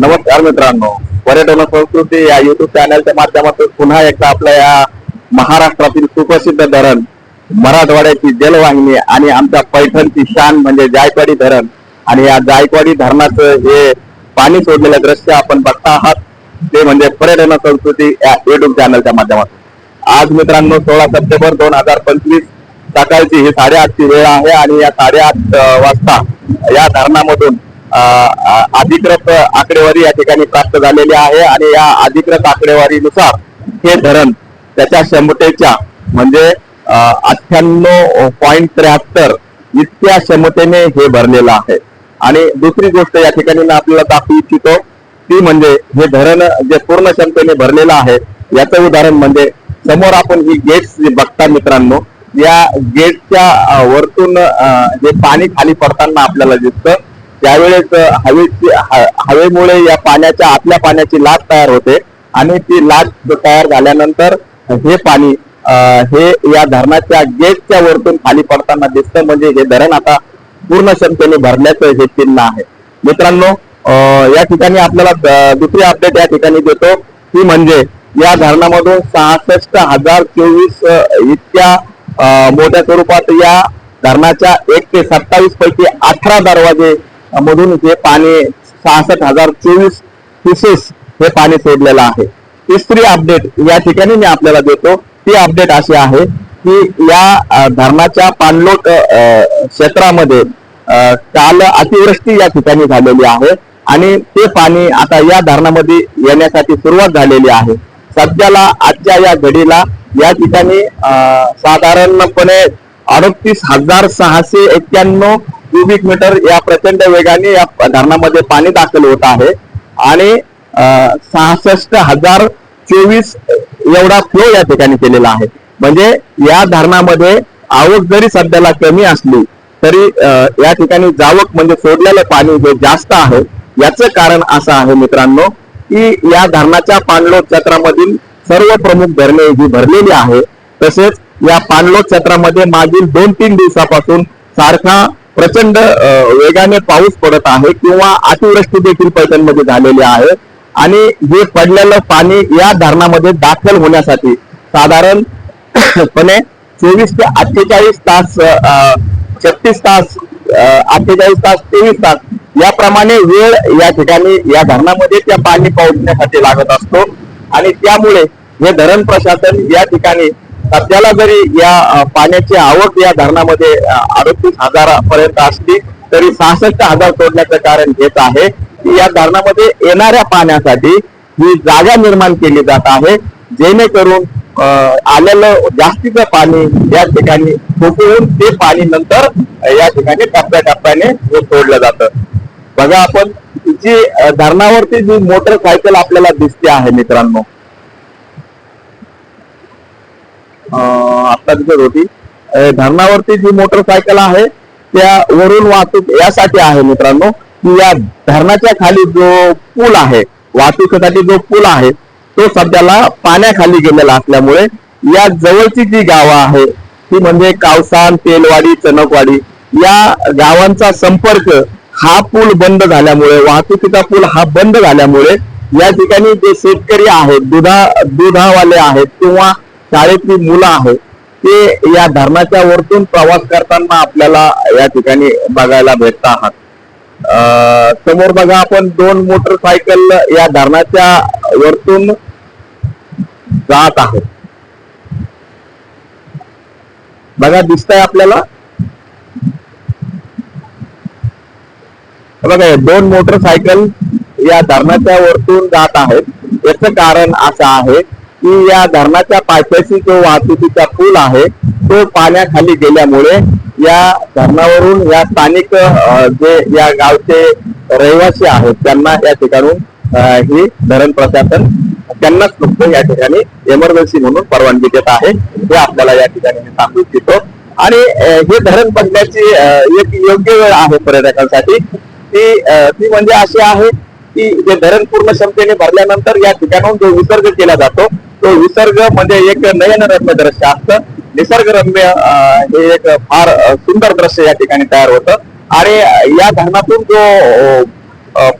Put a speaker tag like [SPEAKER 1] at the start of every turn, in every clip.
[SPEAKER 1] नमस्कार मित्रांनो. पर्यटन संस्कृती या युट्यूब चॅनलच्या माध्यमातून पुन्हा एकदा आपल्या या महाराष्ट्रातील सुप्रसिद्ध धरण मराठवाड्याची जलवाहिनी आणि आमच्या पैठणची शान म्हणजे जायकवाडी धरण. आणि या जायकवाडी धरणाचं हे पाणी सोडलेलं दृश्य आपण बघता आहात. ते म्हणजे पर्यटन संस्कृती या युट्यूब चॅनलच्या माध्यमातून. आज मित्रांनो सोळा सप्टेंबर दोन हजार पंचवीस सकाळची ही साडेआठची वेळ आहे आणि या साडेआठ वाजता या धरणामधून अधिकृत आकडेवारी या ठिकाणी प्राप्त झालेली आहे आणि या अधिकृत आकडेवारीनुसार हे धरण त्याच्या क्षमतेच्या म्हणजे अठ्ठ्याण्णव पॉईंट त्र्याहत्तर इतक्या क्षमतेने हे भरलेलं आहे. आणि दुसरी गोष्ट या ठिकाणी मी आपल्याला दाखवू इच्छितो ती म्हणजे हे धरण जे पूर्ण क्षमतेने भरलेलं आहे याचं उदाहरण म्हणजे समोर आपण ही गेट्स जे बघता मित्रांनो या गेटच्या वरतून जे पाणी खाली पडताना आपल्याला दिसतं त्यावेळेस हवेची हवेमुळे या पाण्याच्या आतल्या पाण्याची लाट तयार होते आणि ती लाट तयार झाल्यानंतर हे पाणी हे या धरणाच्या गेटच्या वरतून खाली पडताना दिसतं. म्हणजे हे धरण आता पूर्ण क्षमतेने भरल्याचं हे चिन्ह आहे. मित्रांनो या ठिकाणी आपल्याला दुसरी अपडेट या ठिकाणी देतो. ती म्हणजे या धरणामधून सहासष्ट हजार चोवीस इतक्या मोठ्या स्वरूपात या धरणाच्या एक ते सत्तावीस पैकी अठरा दरवाजे मधून हे पाणी सहासष्ट हजार चोवीस पिसेस हे पाणी सोडलेलं आहे. तिसरी अपडेट या ठिकाणी मी आपल्याला देतो. ती अपडेट अशी आहे की या धरणाच्या पाणलोट क्षेत्रामध्ये काल अतिवृष्टी या ठिकाणी झालेली आहे आणि ते पाणी आता या धरणामध्ये येण्यासाठी सुरुवात झालेली आहे. सध्याला आजच्या या घडीला या ठिकाणी साधारणपणे अडतीस हजार सहाशे एक्क्याण्णव क्युबिक मीटर या प्रचंड वेगाने या धरणामध्ये पाणी दाखल होत आहे. आणि सहासष्ट हजार चोवीस एवढा फ्लो या ठिकाणी केलेला आहे. म्हणजे या धरणामध्ये आवक जरी सध्याला कमी असली तरी या ठिकाणी जावक म्हणजे सोडलेलं पाणी हे जास्त आहे. याचं कारण असं आहे मित्रांनो की या धरणाच्या पाणलोट क्षेत्रामधील सर्व प्रमुख धरणे जी भरलेली आहे तसेच या पाणलोट क्षेत्रामध्ये मागील दोन तीन दिवसापासून सारखा प्रचंड वेगाने पाऊस पडत आहे किंवा अतिवृष्टी देखील पैठणमध्ये झालेली आहे. आणि हे पडलेलं पाणी या धरणामध्ये दाखल होण्यासाठी साधारणपणे चोवीस ते अठ्ठेचाळीस तास छत्तीस तास अठ्ठेचाळीस तास तेवीस तास याप्रमाणे वेळ या ठिकाणी या धरणामध्ये त्या पाणी पोहोचण्यासाठी लागत असतो. आणि त्यामुळे हे धरण प्रशासन या ठिकाणी सध्याला जरी या पाण्याची आवक या धरणामध्ये अडतीस हजारापर्यंत असली तरी सहासष्ट हजार सोडण्याचं कारण हेच आहे की या धरणामध्ये येणाऱ्या पाण्यासाठी ही जागा निर्माण केली जात आहे जेणेकरून आलेलं जास्तीचं पाणी या ठिकाणी फुकवून ते पाणी नंतर या ठिकाणी टप्प्याटप्प्याने हे सोडलं जातं. बघा आपण जी धरणावरती जी मोटरसायकल आपल्याला दिसते आहे मित्रांनो आता दिसत होती धरणावरती जी मोटरसायकल आहे त्या वरून वाहतूक यासाठी आहे मित्रांनो. की या धरणाच्या खाली जो पूल आहे वाहतुकीसाठी जो पूल आहे तो सध्याला पाण्याखाली गेलेला असल्यामुळे या जवळची जी गावं आहे ती म्हणजे कावसान तेलवाडी चणकवाडी या गावांचा संपर्क हा पूल बंद झाल्यामुळे वाहतुकीचा पूल हा बंद झाल्यामुळे या ठिकाणी जे शेतकरी आहेत दुधा दुधावाले आहेत किंवा शाळेतली मुलं आहेत ते या धरणाच्या वरतून प्रवास करताना आपल्याला या ठिकाणी बघायला भेटत आहात अं, समोर बघा आपण दोन मोटरसायकल या धरणाच्या वरतून जात आहोत. बघा दिसतंय आपल्याला? बघा दोन मोटरसायकल या धरणाच्या वरतून जात आहेत. याचं कारण असं आहे की या धरणाच्या पायथ्याशी जो वाहतुकीचा पूल आहे तो पाण्याखाली गेल्यामुळे या धरणावरून या स्थानिक जे या गावचे रहिवासी आहेत त्यांना या ठिकाणून ही धरण प्रशासन त्यांनाच फक्त या ठिकाणी एमर्जन्सी म्हणून परवानगी देत आहे. हे आपल्याला या ठिकाणी मी सांगू इच्छितो. आणि हे धरण बघण्याची एक योग्य वेळ आहे पर्यटकांसाठी. ती ती म्हणजे अशी आहे की जे धरण पूर्ण क्षमतेने भरल्यानंतर या ठिकाणाहून जो विसर्ग केला जातो तो विसर्ग म्हणजे एक नयनरम्य दृश्य असतं. निसर्गरम्य हे एक फार सुंदर दृश्य या ठिकाणी तयार होतं. आणि या धरणातून जो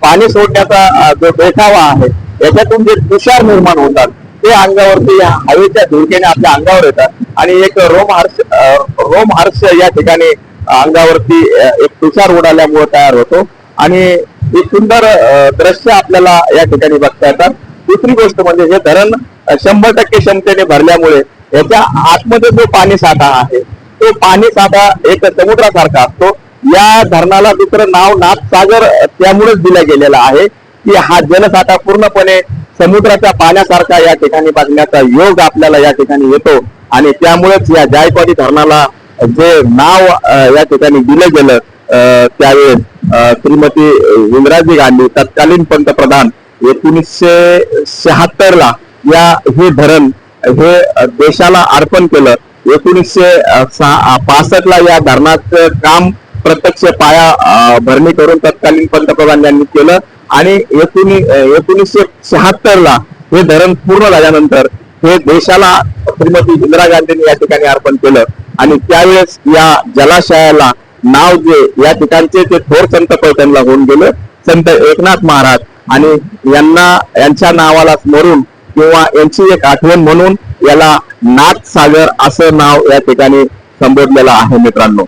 [SPEAKER 1] पाणी सोडण्याचा जो देखावा आहे याच्यातून जे तुषार निर्माण होतात ते अंगावरती या हवेच्या धुळकेने आपल्या अंगावर येतात. आणि एक रोमहर्ष रोमहर्ष या ठिकाणी अंगावरती एक तुषार उडाल्यामुळे तयार होतो. आणि एक सुंदर दृश्य आपल्याला या ठिकाणी बघता येतात. दुसरी गोष्ट म्हणजे हे धरण शंभर टक्के क्षमतेने भरल्यामुळे याच्या आतमध्ये जो पाणी साठा आहे तो पाणी साठा एक समुद्रासारखा असतो. या धरणाला दुसरं नाव नाथसागर त्यामुळेच दिलं गेलेलं आहे की हा जलसाठा पूर्णपणे समुद्राच्या पाण्यासारखा या ठिकाणी बघण्याचा योग आपल्याला या ठिकाणी येतो आणि त्यामुळेच या जायकवाडी धरणाला जे नाव या ठिकाणी दिलं गेलं त्यावेळेस श्रीमती इंदिराजी गांधी तत्कालीन पंतप्रधान एकोणीसशे शहात्तर ला या हे धरण हे देशाला अर्पण केलं. एकोणीसशे पासष्ट ला या धरणाचं काम प्रत्यक्ष पाया भरणी करून तत्कालीन पंतप्रधान यांनी केलं. आणि एकोणी एकोणीसशे शहात्तर ला हे धरण पूर्ण झाल्यानंतर हे देशाला श्रीमती इंदिरा गांधींनी या ठिकाणी अर्पण केलं. आणि त्यावेळेस या जलाशयाला नाव जे या ठिकाणचे ते थोर संत पैठणला होऊन गेलं संत एकनाथ महाराज आणि यांना यांच्या नावाला स्मरून किंवा यांची एक आठवण म्हणून याला नाथ सागर असं नाव या ठिकाणी संबोधलेलं आहे मित्रांनो.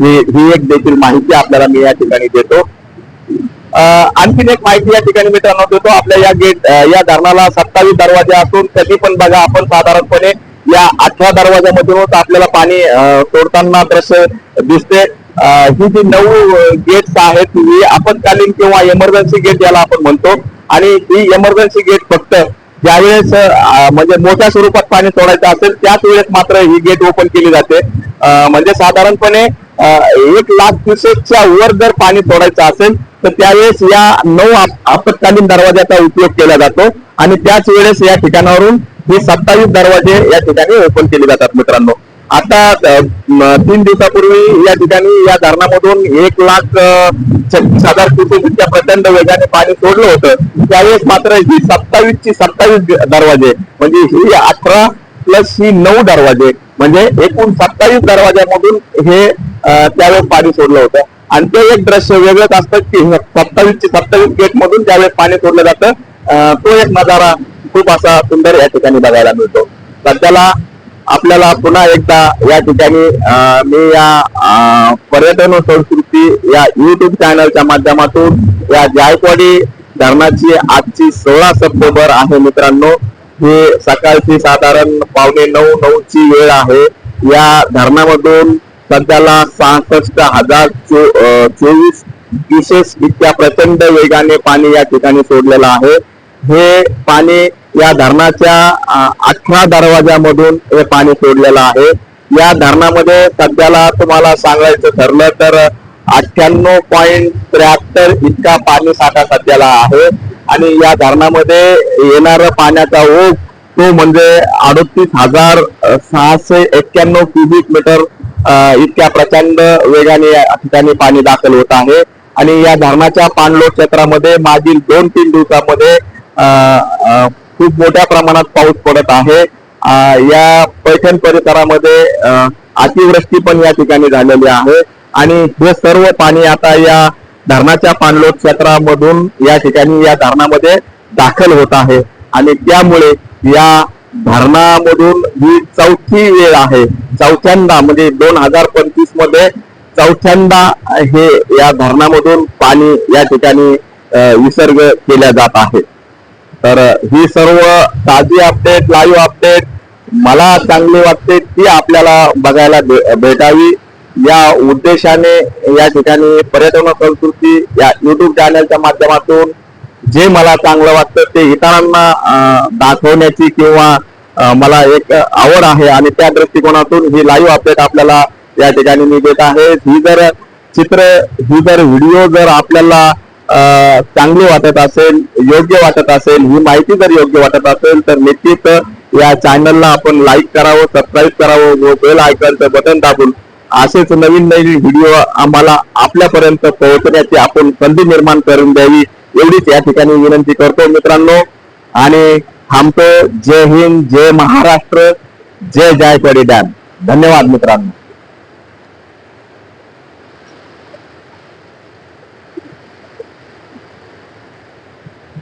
[SPEAKER 1] ही ही एक देखील माहिती आपल्याला मी या ठिकाणी देतो. आणखीन एक माहिती या ठिकाणी मित्रांनो देतो. आपल्या या गेट या धरणाला सत्तावीस दरवाजे असून कधी पण बघा आपण साधारणपणे या अठरा दरवाजामधूनच आपल्याला पाणी सोडताना दृश्य दिसते. ही जी नऊ गेट्स आहेत ही आपत्कालीन किंवा इमर्जन्सी गेट याला आपण म्हणतो. आणि ही इमर्जन्सी गेट फक्त ज्यावेळेस म्हणजे मोठ्या स्वरूपात पाणी सोडायचं असेल त्याच वेळेस मात्र ही गेट ओपन केली जाते. म्हणजे साधारणपणे एक लाख क्युसेकच्या वर जर पाणी सोडायचं असेल तर त्यावेळेस या नऊ आप- आपत्कालीन दरवाजाचा उपयोग केला जातो. आणि त्याच वेळेस या ठिकाणावरून हे सत्तावीस दरवाजे या ठिकाणी ओपन केले जातात मित्रांनो. आता तीन दिवसापूर्वी या ठिकाणी या धरणामधून एक लाख छत्तीस हजार क्युसेक इतक्या प्रचंड वेगाने पाणी सोडलं होतं. त्यावेळेस मात्र ही सत्तावीस ची सत्तावीस दरवाजे म्हणजे ही अठरा प्लस ही नऊ दरवाजे म्हणजे एकूण सत्तावीस दरवाज्यामधून हे त्यावेळेस पाणी सोडलं होतं. आणि ते एक दृश्य वेगळंच असतं की सत्तावीस ची सत्तावीस गेट मधून त्यावेळेस पाणी सोडलं जातं. तो एक नजारा खूप असा सुंदर या ठिकाणी बघायला मिळतो. सध्याला आपल्याला पुन्हा एकदा या ठिकाणी मी या पर्यटन व संस्कृती या युट्यूब चॅनलच्या माध्यमातून या जायकवाडी धरणाची आजची सोळा सप्टेंबर आहे मित्रांनो. ही सकाळची साधारण पावणे नऊ नऊ ची वेळ आहे. या धरणामधून सध्याला सहासष्ट हजार चो- चोवीस विशेष इतक्या प्रचंड वेगाने पाणी या ठिकाणी सोडलेलं आहे. हे पाणी या धरणाच्या अठरा दरवाजामधून हे पाणी सोडलेलं आहे. या धरणामध्ये सध्याला तुम्हाला सांगायचं ठरलं तर अठ्ठ्याण्णव पॉईंट त्र्याहत्तर इतका पाणी साठा सध्याला आहे. आणि या धरणामध्ये येणारा पाण्याचा ओघ तो म्हणजे अडतीस हजार सहाशे एक्क्याण्णव क्युबिक मीटर इतक्या प्रचंड वेगाने या ठिकाणी पाणी दाखल होत आहे. आणि या धरणाच्या पाणलोट क्षेत्रामध्ये मागील दोन तीन दिवसामध्ये खूप मोठ्या प्रमाणात पाऊस पडत आहे. या पैठण परिसरामध्ये अतिवृष्टी पण या ठिकाणी झालेली आहे. आणि हे सर्व पाणी आता या धरणाच्या पाणलोट क्षेत्रामधून या ठिकाणी या धरणामध्ये दाखल होत आहे. आणि त्यामुळे या धरणामधून ही चौथी वेळ आहे. चौथ्यांदा म्हणजे दोन हजार पंचवीसमध्ये चौथ्यांदा हे या धरणामधून पाणी या ठिकाणी विसर्ग केल्या जात आहे. तर ही सर्व ताजी अपडेट लाईव्ह अपडेट मला चांगली वाटते ती आपल्याला बघायला भे- भेटावी. या उद्देशाने या ठिकाणी पर्यटन संस्कृती या युट्यूब चॅनलच्या माध्यमातून जे मला चांगलं वाटतं ते इतरांना दाखवण्याची किंवा मला एक आवड आहे आणि त्या दृष्टिकोनातून ही लाईव्ह अपडेट आपल्याला या ठिकाणी मी देत आहे. ही जर चित्र ही जर व्हिडिओ जर आपल्याला चांगली वाटत असेल योग्य वाटत असेल ही माहिती जर योग्य वाटत असेल तर निश्चित या चॅनलला आपण लाईक करावं सबस्क्राईब करावं व बेल आयकॉनचं बटन दाबून असेच नवीन नवीन व्हिडिओ आम्हाला आपल्यापर्यंत पोहोचण्याची आपण संधी निर्माण करून द्यावी एवढीच या ठिकाणी विनंती करतो मित्रांनो. आणि थांबतो. जय हिंद जय महाराष्ट्र जय जायकवाडी डॅम. धन्यवाद मित्रांनो.